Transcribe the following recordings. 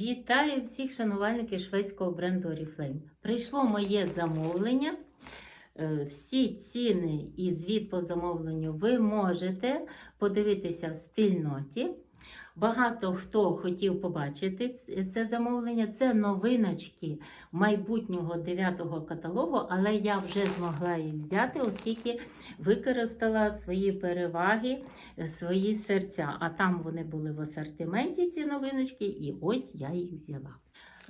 Вітаю всіх шанувальників шведського бренду Oriflame. Прийшло моє замовлення. Е, Всі ціни і звіт по замовленню ви можете подивитися в спільноті. Багато хто хотів побачити це замовлення. Це новиночки майбутнього 9-го каталогу, але я вже змогла їх взяти, оскільки використала свої переваги, е, свої серця. А там вони були в асортименті, ці новиночки, і ось я їх взяла.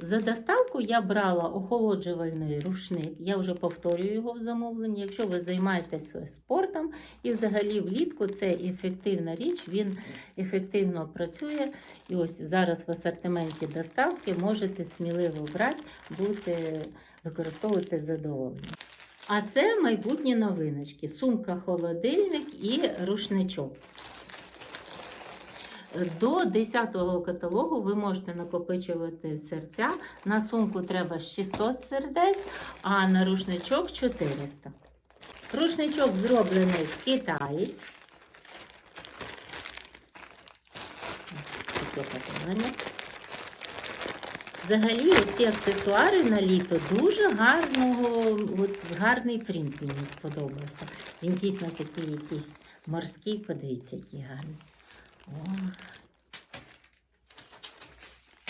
За доставку я брала охолоджувальний рушник. Я вже повторюю його в замовленні. Якщо ви займаєтесь спортом і взагалі влітку це ефективна річ, він ефективно працює. І ось зараз в асортименті доставки можете сміливо брати, будете використовувати з задоволенням. А це майбутні новиночки: сумка, холодильник і рушничок. До 10-го каталогу ви можете накопичувати серця. На сумку треба 600 сердець, а на рушничок 400. Рушничок зроблений в Китаї. Взагалі, ці аксесуари на літо дуже гарного, от, гарний принт мені сподобався. Він дійсно такий якийсь морський, подивіться, який гарний.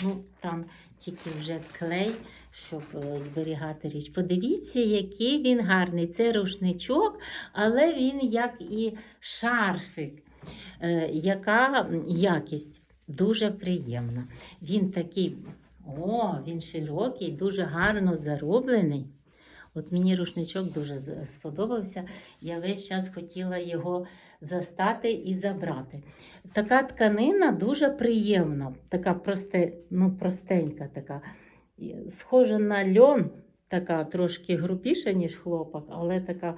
Ну, там тільки вже клей, щоб е, зберігати річ. Подивіться, який він гарний. Це рушничок, але він як і шарфик. Е, яка якість дуже приємна. Він такий, о, він широкий, дуже гарно зароблений. От мені рушничок дуже сподобався. Я весь час хотіла його застати і забрати. Така тканина дуже приємна, така просте, ну, простенька, така. Схожа на льон, така трошки грубіша, ніж хлопок, але така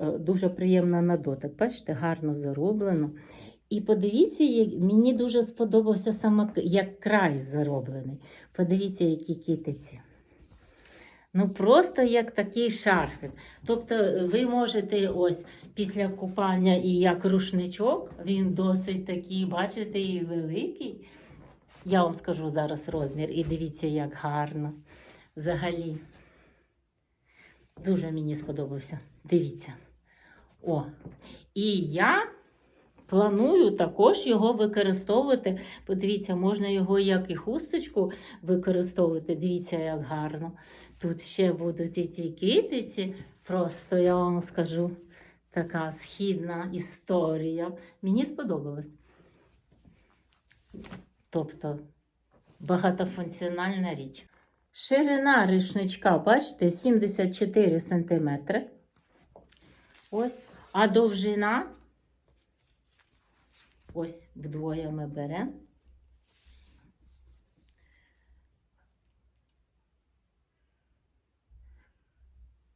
е, дуже приємна на дотик. Бачите, гарно зароблено. І подивіться, як- мені дуже сподобався саме як край зароблений. Подивіться, які китиці. Ну, просто як такий шарфик. Тобто е, ви можете ось після купання і як рушничок, він досить такий, бачите, і великий. Я вам скажу зараз розмір, і дивіться, як гарно. Взагалі. Дуже мені сподобався. Дивіться. О. І я планую також його використовувати. Подивіться, можна його як і хусточку використовувати. Дивіться, як гарно. Тут ще будуть і ці китиці. Просто я вам скажу така східна історія. Мені сподобалось. Тобто багатофункціональна річ. Ширина рушничка, бачите, 74 см. Ось. А довжина. Ось вдвоє ми беремо.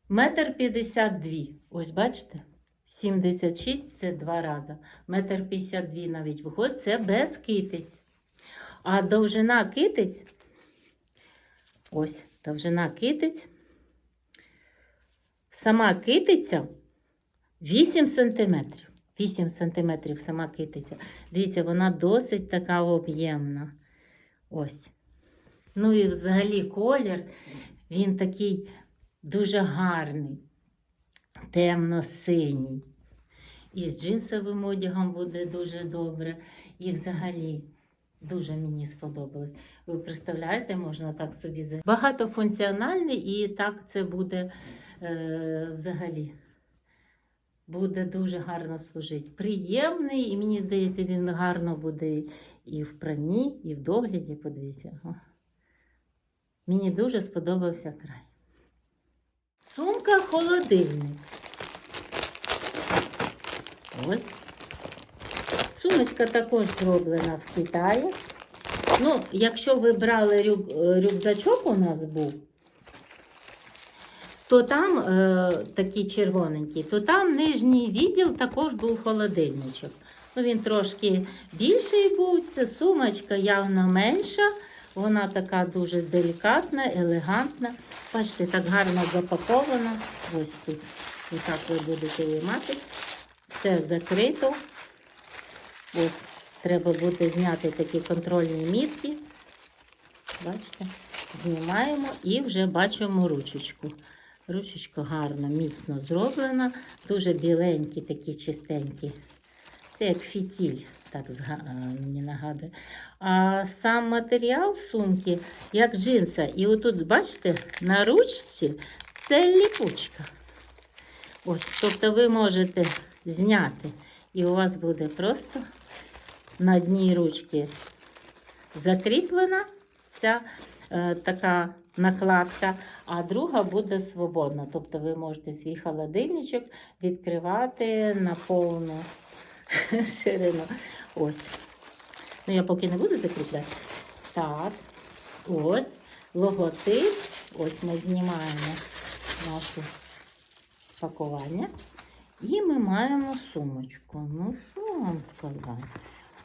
Метр п'ятдесят дві. Ось бачите? 76 це два рази. Метр п'ятдесят дві навіть виходить. Це без китиць. А довжина китиць. Ось довжина китиць. Сама китиця 8 сантиметрів. 8 сантиметрів сама китиця. Дивіться, вона досить така об'ємна. Ось. Ну і взагалі колір, він такий дуже гарний, темно-синій. І з джинсовим одягом буде дуже добре. І взагалі дуже мені сподобалось. Ви представляєте, можна так собі багатофункціональний, і так це буде е, взагалі. Буде дуже гарно служити. Приємний, і мені здається, він гарно буде і в пранні, і в догляді. Подивіться. Мені дуже сподобався край. Сумка холодильник. Ось. Сумочка також зроблена в Китаї. Ну, якщо ви брали рюк, е, рюкзачок у нас був, то там е, такий червоненький, то там нижній відділ також був холодильничок. Ну, він трошки більший був, це сумочка явно менша. Вона така дуже делікатна, елегантна. Бачите, так гарно запакована. Ось тут. І так ви будете її мати. Все закрито. Ось, треба буде зняти такі контрольні мітки. Бачите? Знімаємо і вже бачимо ручечку. Ручечка гарно, міцно зроблена, дуже біленькі, такі чистенькі. Це як фітіль, так мені нагадує. А сам матеріал сумки, як джинса. І отут, бачите, на ручці це ліпучка. Ось, тобто ви можете зняти, і у вас буде просто на дні ручки закріплена ця е, така накладка, а друга буде свободна. Тобто ви можете свій холодильничок відкривати на повну ширину. Ось. Ну, я поки не буду закріпляти. Так, ось логотип. Ось ми знімаємо наше пакування. І ми маємо сумочку. Ну, що вам сказати?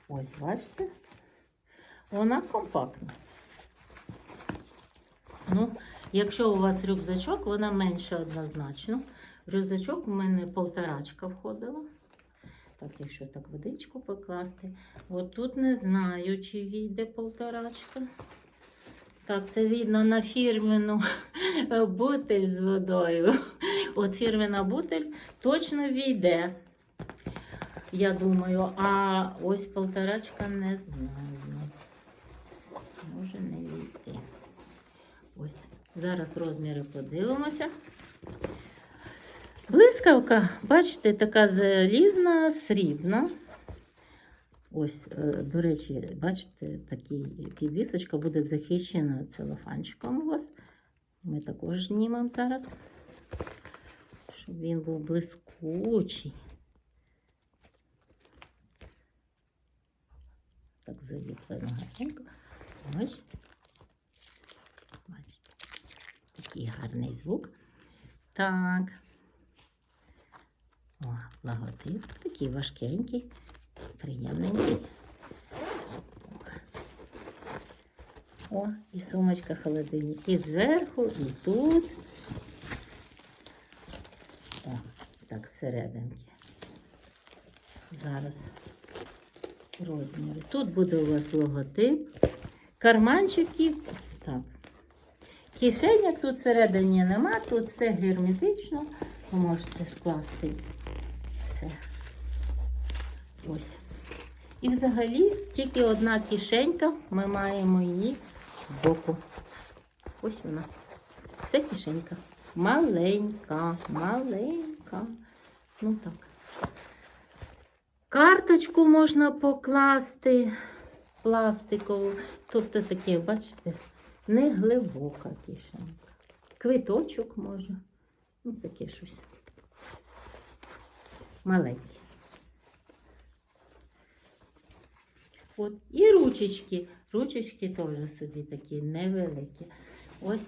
Ось, бачите? Вона компактна. Ну, якщо у вас рюкзачок, вона менша однозначно. В рюкзачок у мене полторачка входила. Так, якщо так водичку покласти. От тут не знаю, чи війде полторачка. Так, це видно на фірмену бутель з водою. От фірмена бутель точно війде. Я думаю, а ось полторачка не знаю. Може не. Ось. Зараз розміри подивимося. Блискавка, бачите, така залізна, срібна. Ось, е, до речі, бачите, такий підвісочка буде захищена целофанчиком у вас. Ми також знімемо зараз, щоб він був блискучий. Так, заліплено гарненько. Ось. Бачите, такий гарний звук. Так. О, логотип. Такий важкенький, приємненький. О, і сумочка холодильник. І зверху, і тут. О, так, зсерединки. Зараз розміри. Тут буде у вас логотип. Карманчиків. Так. Кишеньок тут всередині нема, тут все герметично. Ви можете скласти все. Ось. І взагалі тільки одна кишенька, ми маємо її збоку. Ось вона. Це кишенька. Маленька, маленька. Ну так. Карточку можна покласти пластикову. Тобто таке, бачите, не глибока кишенька. Квиточок може. Ну, таке щось. Маленьке. От. І ручечки. Ручечки теж собі такі невеликі. Ось.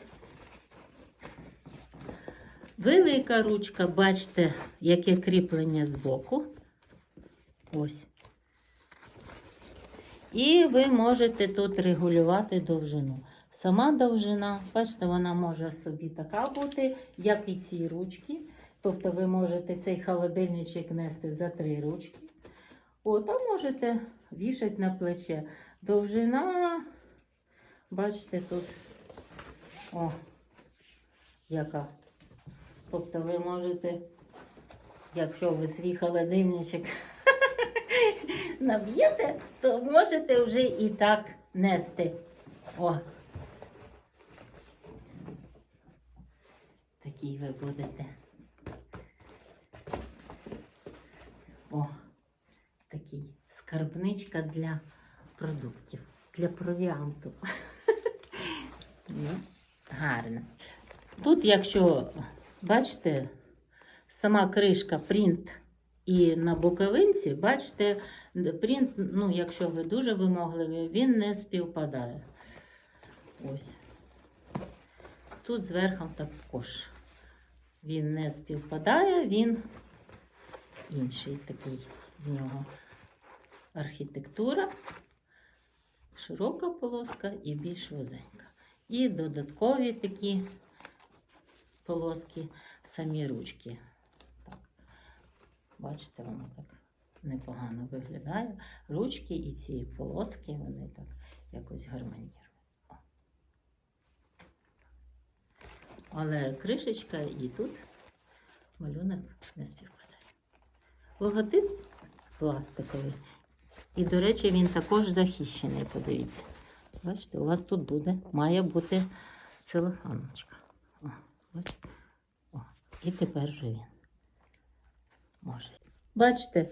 Велика ручка, бачите, яке кріплення збоку. Ось. І ви можете тут регулювати довжину. Сама довжина, бачите, вона може собі така бути, як і ці ручки. Тобто ви можете цей холодильничок нести за три ручки. От, а можете вішати на плече. Довжина, бачите, тут о, яка. Тобто ви можете, якщо ви свій холодильничок наб'єте, то можете вже і так нести. О. Такий ви будете. О, такий скарбничка для продуктів, для провіанту. Ну, гарно. Тут, якщо бачите, сама кришка принт і на боковинці, бачите, принт, ну, якщо ви дуже вимогливі, він не співпадає. Ось. Тут зверху також він не співпадає, він інший такий в нього архітектура, широка полоска і більш вузенька. І додаткові такі полоски, самі ручки. Так. Бачите, воно так непогано виглядає. Ручки і ці полоски, вони так якось гармонірують. О. Але кришечка і тут малюнок не співпадає. Логотип пластиковий. І, до речі, він також захищений, подивіться. Бачите, у вас тут буде, має бути целофаночка. О, бачите? О, і тепер вже він може. Бачите,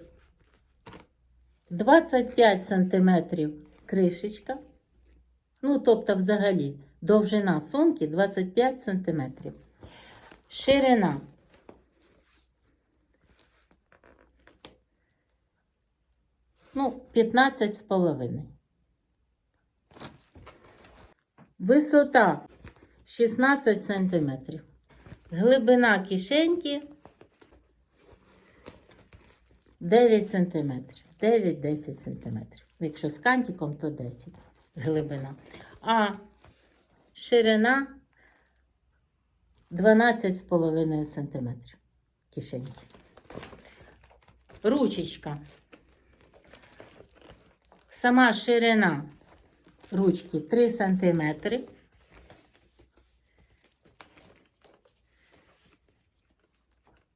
25 сантиметрів кришечка. Ну, тобто, взагалі, довжина сумки 25 сантиметрів. Ширина. Ну, 15 з половиною. Висота 16 сантиметрів. Глибина кишеньки 9 сантиметрів. 9-10 сантиметрів. Якщо з кантиком, то 10 глибина. А ширина 12,5 сантиметрів кишеньки. Ручечка. Сама ширина ручки 3 сантиметри.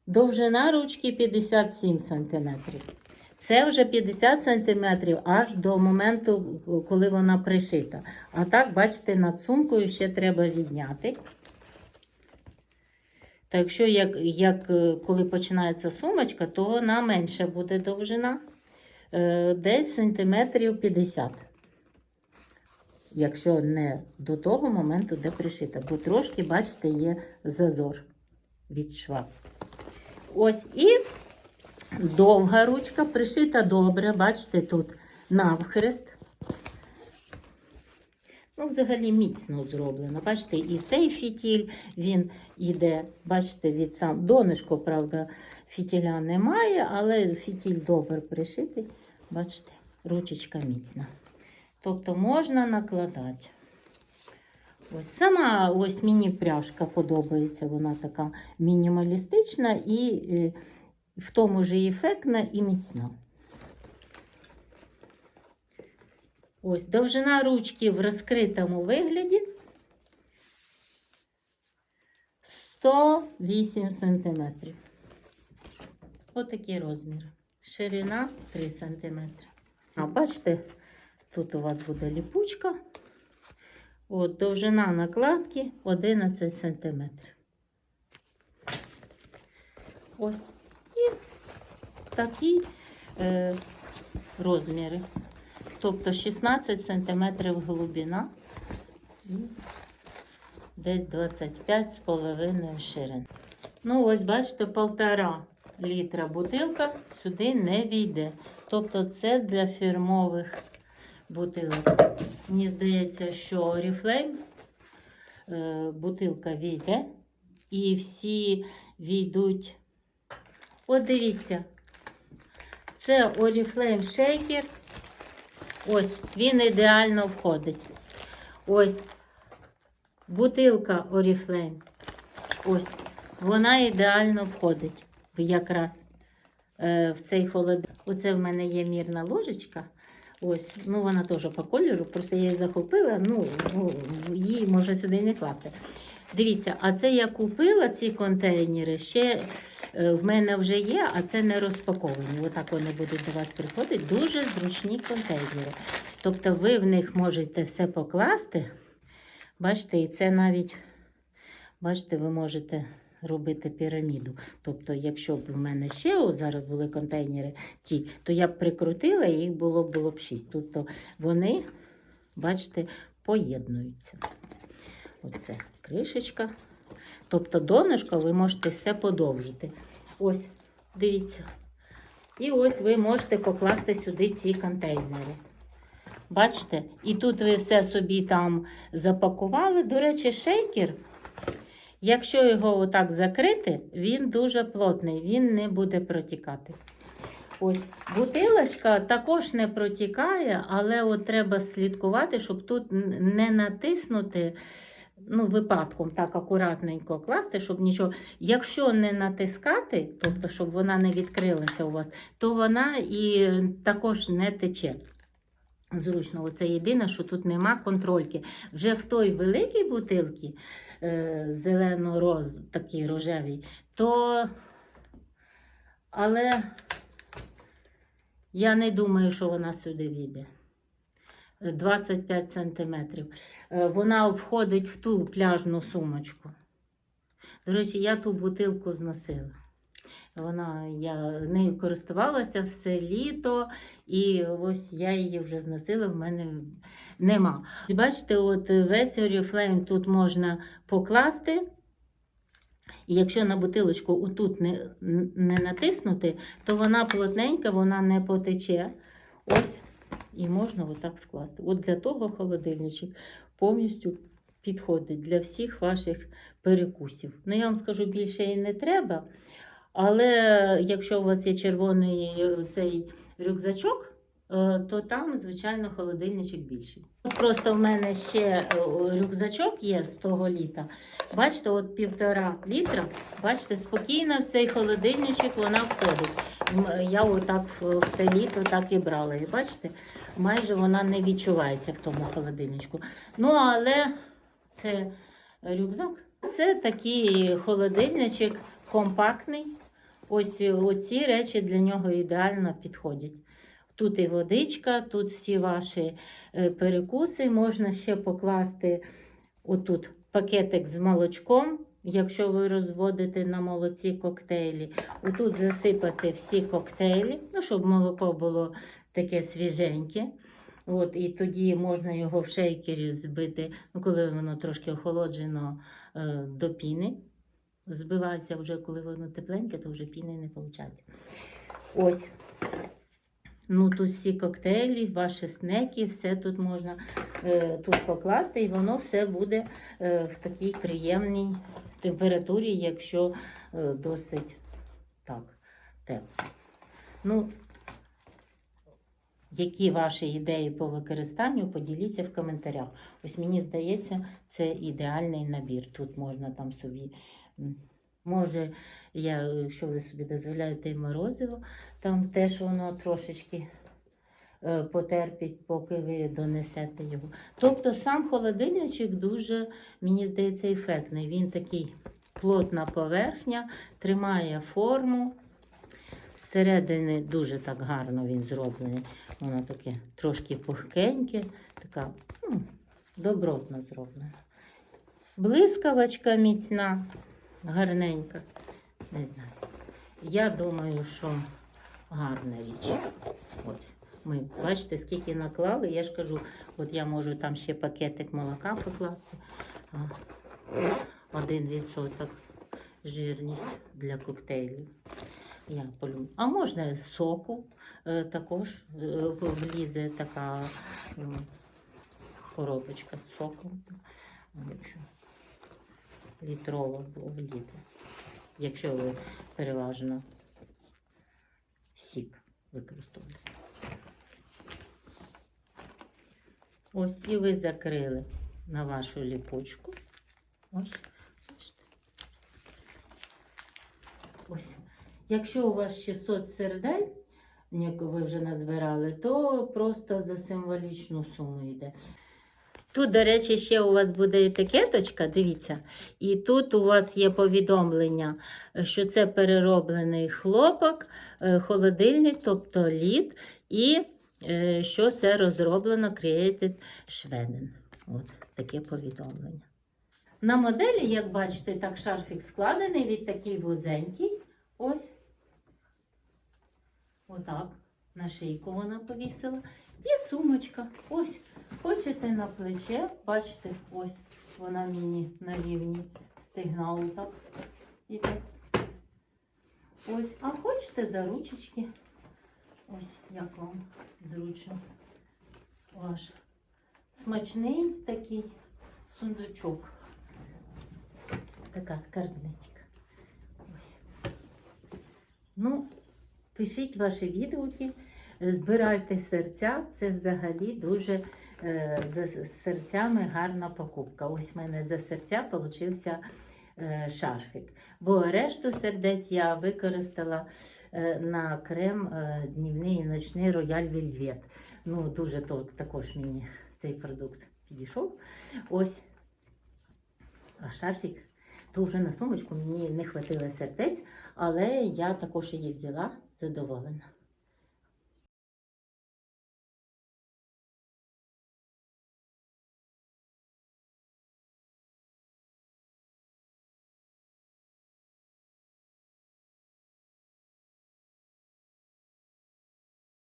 Довжина ручки 57 сантиметрів. Це вже 50 сантиметрів аж до моменту, коли вона пришита. А так, бачите, над сумкою ще треба відняти. Так якщо як, як е, коли починається сумочка, то вона менша буде довжина. Е, Десь сантиметрів 50. Якщо не до того моменту, де пришита. Бо трошки, бачите, є зазор від шва. Ось і довга ручка, пришита добре, бачите, тут навхрест. Ну, взагалі міцно зроблено. Бачите, і цей фітіль, він іде, бачите, від сам донышко, правда, фітіля немає, але фітіль добре пришитий. Бачите, ручечка міцна. Тобто можна накладати. Ось сама ось мені пряжка подобається, вона така мінімалістична і е, в тому ж і ефектна і міцна. Ось довжина ручки в розкритому вигляді 108 см. Отакий розмір. Ширина 3 см. А бачите, тут у вас буде ліпучка. От, довжина накладки 11 см. Ось. Такі е, розміри. Тобто 16 см глибина і десь 25 з половиною ширин. Ну, ось, бачите, полтора літра бутилка сюди не війде. Тобто це для фірмових бутилок. Мені здається, що Oriflame е, бутилка війде. І всі війдуть. От дивіться, це Oriflame Shaker. Ось, він ідеально входить. Ось бутилка Oriflame. Ось, вона ідеально входить якраз е, в цей холодильник. Оце в мене є мірна ложечка. Ось, ну вона теж по кольору, просто я її захопила, ну, ну її може сюди не класти. Дивіться, а це я купила ці контейнери. Ще в мене вже є, а це не розпаковані. Отак вони будуть до вас приходити. Дуже зручні контейнери. Тобто ви в них можете все покласти. Бачите, і це навіть, бачите, ви можете робити піраміду. Тобто, якщо б в мене ще зараз були контейнери ті, то я б прикрутила і їх було, було б 6. Тобто вони, бачите, поєднуються. Оце кришечка. Тобто донышко ви можете все подовжити. Ось, дивіться. І ось ви можете покласти сюди ці контейнери. Бачите? І тут ви все собі там запакували. До речі, шейкер, якщо його отак закрити, він дуже плотний, він не буде протікати. Ось бутилочка також не протікає, але от треба слідкувати, щоб тут не натиснути. Ну, випадком так акуратненько класти, щоб нічого. Якщо не натискати, тобто, щоб вона не відкрилася у вас, то вона і також не тече. Зручно, оце єдине, що тут нема контрольки. Вже в той великій бутилці, е, зелено-роз, такий рожевий, то. Але я не думаю, що вона сюди війде. Е, 25 сантиметрив. Е, Вона входить в ту пляжну сумочку. До речі, я ту бутилку зносила. Вона, я нею користувалася все літо, і ось я її вже зносила, в мене нема. Бачите, от весь Oriflame тут можна покласти. І якщо на бутилочку отут не, не натиснути, то вона плотненька, вона не потече. Ось, і можна отак скласти. От для того холодильничок повністю підходить для всіх ваших перекусів. Ну, я вам скажу, більше і не треба. Але якщо у вас є червоний е, цей рюкзачок, е, то там, звичайно, холодильничок більший. Просто в мене ще е, рюкзачок є з того літа. Бачите, от півтора літра. Бачите, спокійно в цей холодильничок вона входить. Я отак в те літо так і брала. І бачите, майже вона не відчувається в тому холодильничку. Ну, але це рюкзак. Це такий холодильничок компактний. Ось оці речі для нього ідеально підходять. Тут і водичка, тут всі ваші е, перекуси. Можна ще покласти отут пакетик з молочком, якщо ви розводите на молоці коктейлі. Отут засипати всі коктейлі, ну, щоб молоко було таке свіженьке. От, і тоді можна його в шейкері збити, ну, коли воно трошки охолоджено е, до піни. Збивається вже, коли воно тепленьке, то вже піни не виходить. Ось. Ну, тут всі коктейлі, ваші снеки, все тут можна е, тут покласти, і воно все буде е, в такій приємній температурі, якщо е, досить так тепло. Ну, які ваші ідеї по використанню, поділіться в коментарях. Ось мені здається, це ідеальний набір. Тут можна там собі. Може, я, якщо ви собі дозволяєте і морозиво, там теж воно трошечки е, потерпить, поки ви донесете його. Тобто сам холодильничок дуже, мені здається, ефектний. Він такий плотна поверхня, тримає форму. Зсередини дуже так гарно він зроблений. Воно таке трошки пухкеньке, така ну, добротно зроблена. Блискавочка міцна, гарненька. Не знаю. Я думаю, що гарна річ. От. Ми, бачите, скільки наклали, я ж кажу, от я можу там ще пакетик молока покласти. Один відсоток жирність для коктейлів. Я полю. А можна соку е, також е, влізе така коробочка з соком. Якщо літрова влізе. Якщо ви переважно сік використовуєте. Ось і ви закрили на вашу ліпочку. Ось. Ось. Якщо у вас 600 сердень, ви вже назбирали, то просто за символічну суму йде. Тут, до речі, ще у вас буде етикеточка, дивіться, і тут у вас є повідомлення, що це перероблений хлопок, е, холодильник, тобто лід, і що це розроблено Created Schweden. От таке повідомлення. На моделі, як бачите, так шарфік складений, він такий вузенький. Ось. Отак. На шийку вона повісила. І сумочка. Ось. Хочете на плече, бачите, ось вона мені на рівні стигна отак. І так. Ось. А хочете за ручечки. Ось як вам зручно. Ваш смачний такий сундучок. Така скарбничка. Ось. Ну, пишіть ваші відгуки, збирайте серця. Це взагалі дуже е, за серцями гарна покупка. Ось в мене за серця получився шарфік. Бо решту сердець я використала е, на крем е, днівний і ночний рояль Вельвет. Ну, дуже також мені цей продукт підійшов. Ось. А шарфік, то вже на сумочку мені не хватило сердець, але я також її взяла задоволена.